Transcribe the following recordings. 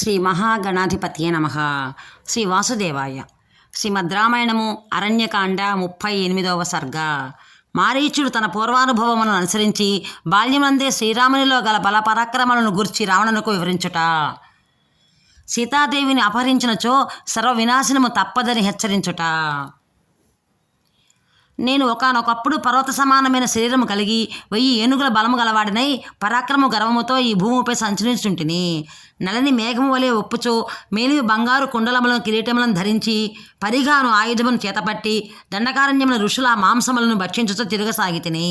శ్రీ మహాగణాధిపతియే నమ. శ్రీ వాసుదేవాయ. శ్రీమద్రామాయణము అరణ్యకాండ ముప్పై ఎనిమిదవ సర్గ. మారీచుడు తన పూర్వానుభవమును అనుసరించి బాల్యమందే శ్రీరామునిలో గల బల పరాక్రమాలను గుర్చి రావణునకు వివరించుట. సీతాదేవిని అపహరించినచో సర్వ వినాశనము తప్పదని హెచ్చరించుట. నేను ఒకనొకప్పుడు పర్వత సమానమైన శరీరము కలిగి వెయ్యి ఏనుగుల బలము గలవాడినై పరాక్రమ గర్వముతో ఈ భూమిపై సంచరించుంటిని. నలని మేఘము వలె ఒప్పుచో మేలిమి బంగారు కుండలములను కిరీటములను ధరించి పరిగాను ఆయుధమును చేతపట్టి దండకారణ్యముల ఋషుల మాంసములను భక్షించుతూ తిరగసాగితిని.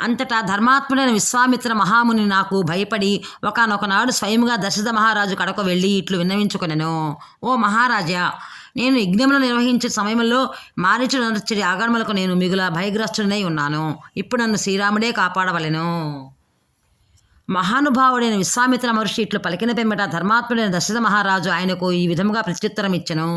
అంతటా ధర్మాత్ముడైన విశ్వామిత్ర మహాముని నాకు భయపడి ఒకనొకనాడు స్వయముగా దశరథ మహారాజు కడకు వెళ్ళి ఇట్లు విన్నవించుకొనెను. ఓ మహారాజా నేను యజ్ఞములు నిర్వహించే సమయంలో మారీచుడు నచ్చడి ఆగమలకు నేను మిగుల భయగ్రస్తుడనై ఉన్నాను. ఇప్పుడు నన్ను శ్రీరాముడే కాపాడవలెను. మహానుభావుడైన విశ్వామిత్ర మహర్షి ఇట్లు పలికిన పెంబట ధర్మాత్ముడైన దశరథ మహారాజు ఆయనకు ఈ విధముగా ప్రత్యుత్తరం ఇచ్చెను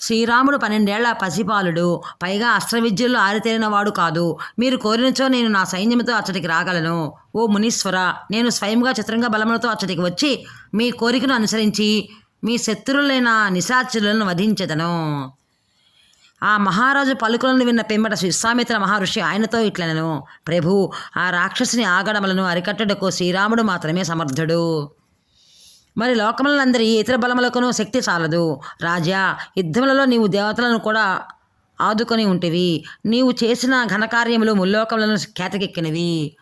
శ్రీరాముడు పన్నెండేళ్ళ పసిపాలుడు. పైగా అస్త్రవిద్యల్లో ఆరితేరినవాడు కాదు. మీరు కోరినచో నేను నా సైన్యంతో అచ్చటికి రాగలను. ఓ మునీశ్వర నేను స్వయంగా చిత్రంగా బలములతో అచ్చటికి వచ్చి మీ కోరికను అనుసరించి మీ శత్రువులైన నిశాచరులను వధించెదను. ఆ మహారాజు పలుకులను విన్న పెంబట విశ్వామిత్ర మహర్షి ఆయనతో ఇట్లనను. ప్రభు ఆ రాక్షసుని ఆగడములను అరికట్టడకు శ్రీరాముడు మాత్రమే సమర్థుడు. మరి లోకములందరి ఇతర బలములకును శక్తి చాలదు. రాజా యుద్ధములలో నీవు దేవతలను కూడా ఆదుకొని ఉంటివి. నీవు చేసిన ఘనకార్యములు ముల్లోకములను ఖ్యాతికెక్కినవి.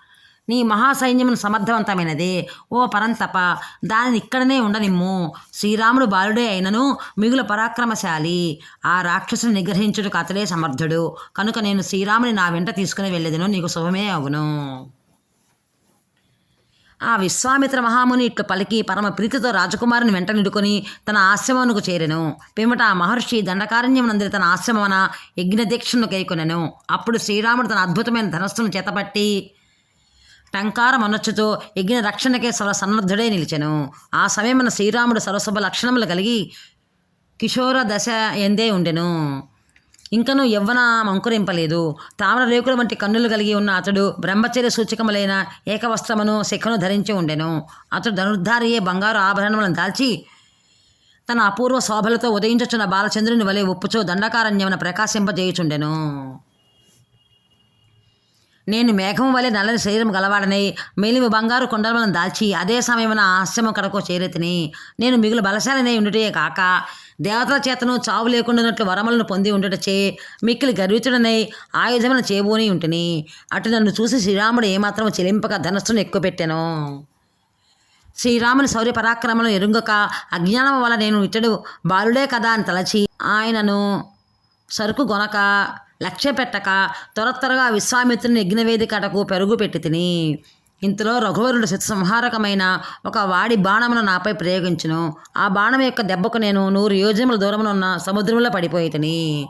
నీ మహాసైన్యమును సమర్థవంతమైనది. ఓ పరంతప దానిని ఇక్కడనే ఉండనిమ్ము. శ్రీరాముడు బాలుడే అయినను మిగుల పరాక్రమశాలి. ఆ రాక్షసుని నిగ్రహించుటకు అతడే సమర్థుడు. కనుక నేను శ్రీరాముని నా వెంట తీసుకుని వెళ్ళేదను. నీకు శుభమే అవును. ఆ విశ్వామిత్ర మహాముని ఇట్లు పలికి పరమ ప్రీతితో రాజకుమారుని వెంట నిడుకొని తన ఆశ్రమమునకు చేరెను. పిమ్మట ఆ మహర్షి దండకారణ్యమునందరి తన ఆశ్రమమున యజ్ఞదీక్షను కైకొనెను. అప్పుడు శ్రీరాముడు తన అద్భుతమైన ధనస్సును చేతపట్టి టంకారం అనొచ్చుతో యజ్ఞ రక్షణకే సర్వ సన్నద్ధుడే నిలిచెను. ఆ సమయమున శ్రీరాముడు సర్వసభ లక్షణములు కలిగి కిషోర దశ ఎందే ఉండెను. ఇంకనూ యవ్వన అంకురింపలేదు తామర రేకుల వంటి కన్నులు కలిగి ఉన్న అతడు బ్రహ్మచర్య సూచకములైన ఏకవస్త్రమును శిఖను ధరించి ఉండెను. అతడు ధనుర్ధారియే బంగారు ఆభరణములను దాల్చి తన అపూర్వ శోభలతో ఉదయించుచున్న బాలచంద్రుని వలె ఒప్పుచో దండకారణ్యమున ప్రకాశింపజేయుచుండెను. నేను మేఘం వలె నల్లని శరీరం గలవాడనై మేలిమి బంగారు కొండలను దాల్చి అదే సమయమున ఆశ్రమం కడకు చేరెతిని. నేను మిగులు బలశాలనే ఉండుటే కాక దేవతల చేతను చావు లేకుండానట్లు వరములను పొంది ఉండటచే మిక్కిలి గర్వితుడనై ఆయుధమును చేయబోని ఉంటిని. అటు నన్ను చూసి శ్రీరాముడు ఏమాత్రం చెలింపక ధనస్సును ఎక్కువ పెట్టాను. శ్రీరాముని శౌర్య పరాక్రమం ఎరుంగక అజ్ఞానం వల్ల నేను ఇతడు బాలుడే కదా అని తలచి ఆయనను సరుకు గొనక లక్ష్య పెట్టక త్వర త్వరగా విశ్వామిత్రుని యజ్ఞవేదికటకు పెరుగు పెట్టి తిని ఇంతలో రఘువరుడు సంహారకమైన ఒక వాడి బాణమును నాపై ప్రయోగించును. ఆ బాణం యొక్క దెబ్బకు నేను నూరు యోజనముల దూరమునున్న సముద్రంలో పడిపోయి తిని.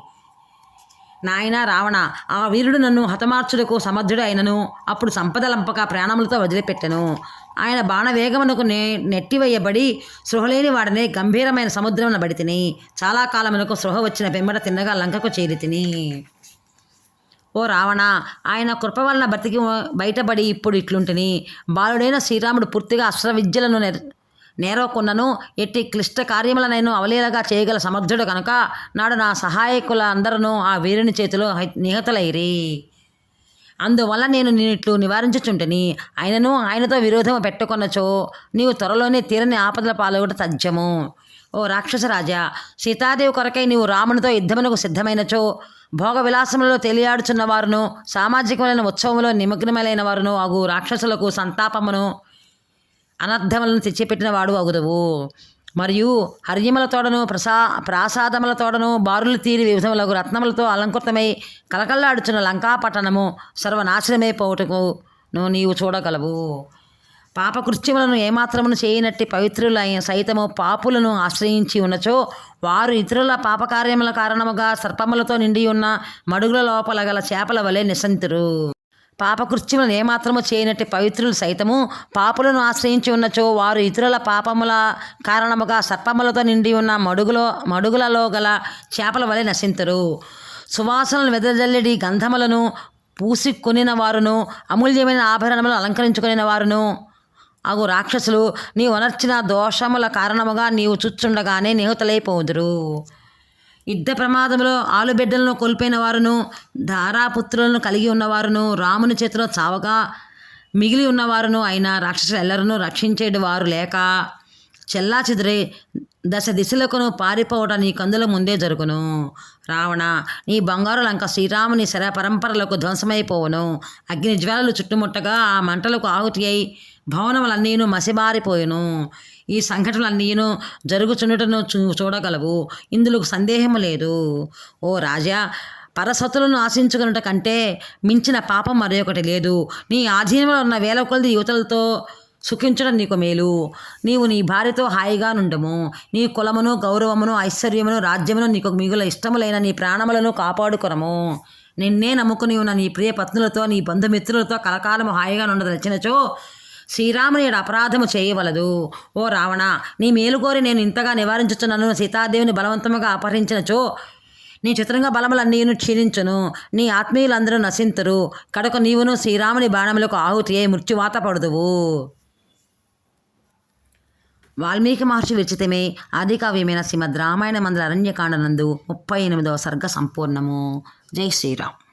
నాయన రావణ ఆ వీరుడు నన్ను హతమార్చుటకు సమర్థుడు అయినను. అప్పుడు సంపదలంపక ప్రాణములతో వదిలిపెట్టెను. ఆయన బాణవేగమునకు నే నెట్టివేయబడి సృహలేని వాడనే గంభీరమైన సముద్రమున బడి తిని. చాలా కాలమునకు సృహ వచ్చిన పెంబడ తిన్నగా లంకకు చేరి తిని. ఓ రావణ ఆయన కృప వలన బ్రతికి బయటపడి ఇప్పుడు ఇట్లుంటిని. బాలుడైన శ్రీరాముడు పూర్తిగా అస్త్ర విద్యలను నెర ఎట్టి క్లిష్ట కార్యములనైనా అవలీలగా చేయగల సమర్థుడు కనుక నాడు నా సహాయకుల అందరూ ఆ వీరుని చేతిలో నిహతలైరి నిహతులైరి. అందువల్ల నేను నిన్నిట్లు నివారించుచుంటిని. ఆయనను ఆయనతో విరోధము పెట్టుకొనచో నీవు త్వరలోనే తీరని ఆపదల పాల్గొట తథ్యము. ఓ రాక్షసరాజా సీతాదేవి కొరకై నీవు రామునితో యుద్ధమునకు సిద్ధమైనచో భోగ విలాసములలో తెలియాడుచున్న వారును సామాజికమైన ఉత్సవములో నిమగ్నమైన వారును అగు రాక్షసులకు సంతాపమును అనర్థములను తెచ్చిపెట్టిన వాడు అగుదవు. మరియు హర్యములతోడను ప్రసా ప్రాసాదములతోడను బారులు తీరి వివిధములకు రత్నములతో అలంకృతమై కలకల్లాడుచున్న లంకాపట్టణము సర్వనాశనమైపోవుటకు నీవు చూడగలవు. పాపకృత్యములను ఏమాత్రమును చేయనట్టి పవిత్రుల సైతము పాపులను ఆశ్రయించి ఉన్నచో వారు ఇతరుల పాపకార్యముల కారణముగా సర్పములతో నిండి ఉన్న మడుగుల లోపల గల చేపల వలె నిశంతురు పాపకృత్యములను ఏమాత్రము చేయనట్టి పవిత్రులు సైతము పాపులను ఆశ్రయించి ఉన్నచో వారు ఇతరుల పాపముల కారణముగా సర్పములతో నిండి ఉన్న మడుగులో మడుగులలో గల చేపల వలె నశింతురు. సువాసనలు వెదజల్లెడి గంధములను పూసి కొనిన వారును అమూల్యమైన ఆభరణములు అలంకరించుకొనిన వారును అగు రాక్షసులు నీ వనర్చిన దోషముల కారణముగా నీవు చుచ్చుండగానే నిహుతలైపోదురు యుద్ధ ప్రమాదంలో ఆలుబిడ్డలను కోల్పోయిన వారును ధారాపుత్రులను కలిగి ఉన్నవారును రాముని చేతిలో చావగా మిగిలి ఉన్నవారును అయిన రాక్షసులు ఎల్లరూ రక్షించేడు వారు లేక చెల్లా చెదిరే దశ దిశలకును పారిపోవట నీ కందుల ముందే జరుగును. రావణ నీ బంగారు లంక శ్రీరాముని శర పరంపరలకు ధ్వంసమైపోవును. అగ్ని జ్వాలలు చుట్టుముట్టగా ఆ మంటలకు ఆహుతి అయి భవనములన్నీను మసిబారిపోయును ఈ సంఘటనలన్నీను జరుగుచుండటను చూ చూడగలవు. ఇందులో సందేహము లేదు. ఓ రాజా పరసతులను ఆశించుకున్నట కంటే మించిన పాపం మరొకటి లేదు. నీ ఆధీనంలో ఉన్న వేల కొలది యువతలతో సుఖించడం నీకు మేలు. నీవు నీ భార్యతో హాయిగా నుండము. నీ కులమును గౌరవమును ఐశ్వర్యమును రాజ్యమును నీకు మిగుల ఇష్టములైన నీ ప్రాణములను కాపాడుకురము నిన్నే నమ్ముకుని ఉన్న నీ ప్రియ పత్నులతో నీ బంధుమిత్రులతో కలకాలము హాయిగా నుండదలిచినచో శ్రీరాముని ఈడ అపరాధము చేయవలదు. ఓ రావణ నీ మేలు కోరి నేను ఇంతగా నివారించుచున్నాను. సీతాదేవిని బలవంతముగా అపహరించినచో నీ చిత్రంగా బలములన్నీను క్షీణించును. నీ ఆత్మీయులందరూ నశింతురు. కడక నీవును శ్రీరాముని బాణములకు ఆహుతి అయి మృత్యువాత పడుదువు. వాల్మీకి మహర్షి విచితమే ఆది కావ్యమైన శ్రీమద్ రామాయణ మందల అరణ్యకాండనందు ముప్పై ఎనిమిదవ సర్గ సంపూర్ణము. జై శ్రీరామ్.